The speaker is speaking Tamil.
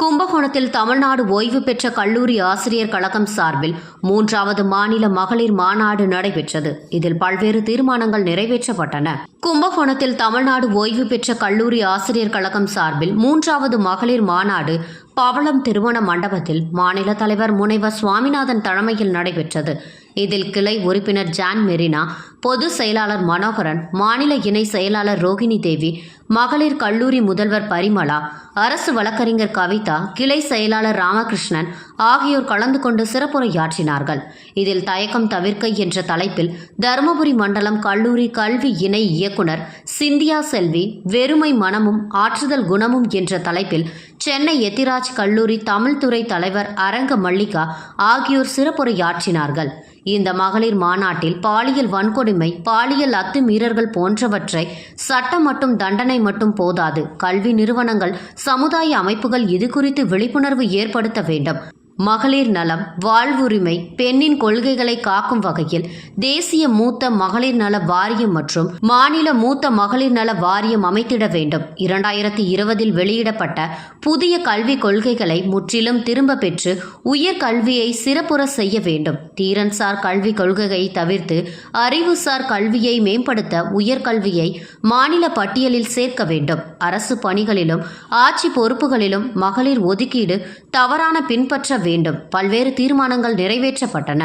கும்பகோணத்தில் தமிழ்நாடு ஓய்வு பெற்ற கல்லூரி ஆசிரியர் கழகம் சார்பில் மூன்றாவது மாநில மகளிர் மாநாடு நடைபெற்றது. இதில் பல்வேறு தீர்மானங்கள் நிறைவேற்றப்பட்டன. கும்பகோணத்தில் தமிழ்நாடு ஓய்வு பெற்ற கல்லூரி ஆசிரியர் கழகம் சார்பில் மூன்றாவது மகளிர் மாநாடு பவளம் திருமண மண்டபத்தில் மாநில தலைவர் முனைவர் சுவாமிநாதன் தலைமையில் நடைபெற்றது. இதில் கிளை உறுப்பினர் ஜான் மெரினா பொது செயலாளர் மனோகரன் மாநில இணை செயலாளர் ரோகிணி தேவி மகளிர் கல்லூரி முதல்வர் பரிமளா அரசு வழக்கறிஞர் கவிதா கிளை செயலாளர் ராமகிருஷ்ணன் ஆகியோர் கலந்து கொண்டு சிறப்புரையாற்றினார்கள். இதில் தயக்கம் தவிர்க்க என்ற தலைப்பில் தருமபுரி மண்டலம் கல்லூரி கல்வி இணை இயக்குனர் சிந்தியா செல்வி வெறுமை மனமும் ஆற்றுதல் குணமும் என்ற தலைப்பில் சென்னை எத்திராஜ் கல்லூரி தமிழ்துறை தலைவர் அரங்க மல்லிகா ஆகியோர் சிறப்புரையாற்றினார்கள். இந்த மகளிர் மாநாட்டில் பாலியல் வன்கொடுமை பாலியல் அத்துமீறல்கள் போன்றவற்றை சட்டம் மற்றும் தண்டனை மட்டும் போதாது. கல்வி நிறுவனங்கள் சமுதாய அமைப்புகள் இது குறித்து விழிப்புணர்வு ஏற்படுத்த வேண்டும். மகளிர் நலம் வாழ்வுரிமை பெண்ணின் கொள்கைகளை காக்கும் வகையில் தேசிய மூத்த மகளிர் நல வாரியம் மற்றும் மாநில மூத்த மகளிர் நல வாரியம் அமைத்திட வேண்டும். இரண்டாயிரத்தி இருபதில் வெளியிடப்பட்ட புதிய கல்விக் கொள்கைகளை முற்றிலும் திரும்ப பெற்று உயர் கல்வியை சிறப்புற செய்ய வேண்டும். தீரன்சார் கல்விக் கொள்கையை தவிர்த்து அறிவுசார் கல்வியை மேம்படுத்த உயர்கல்வியை மாநில பட்டியலில் சேர்க்க வேண்டும். அரசு பணிகளிலும் ஆட்சி பொறுப்புகளிலும் மகளிர் ஒதுக்கீடு தவறான பின்பற்ற வேண்டும். பல்வேறு தீர்மானங்கள் நிறைவேற்றப்பட்டன.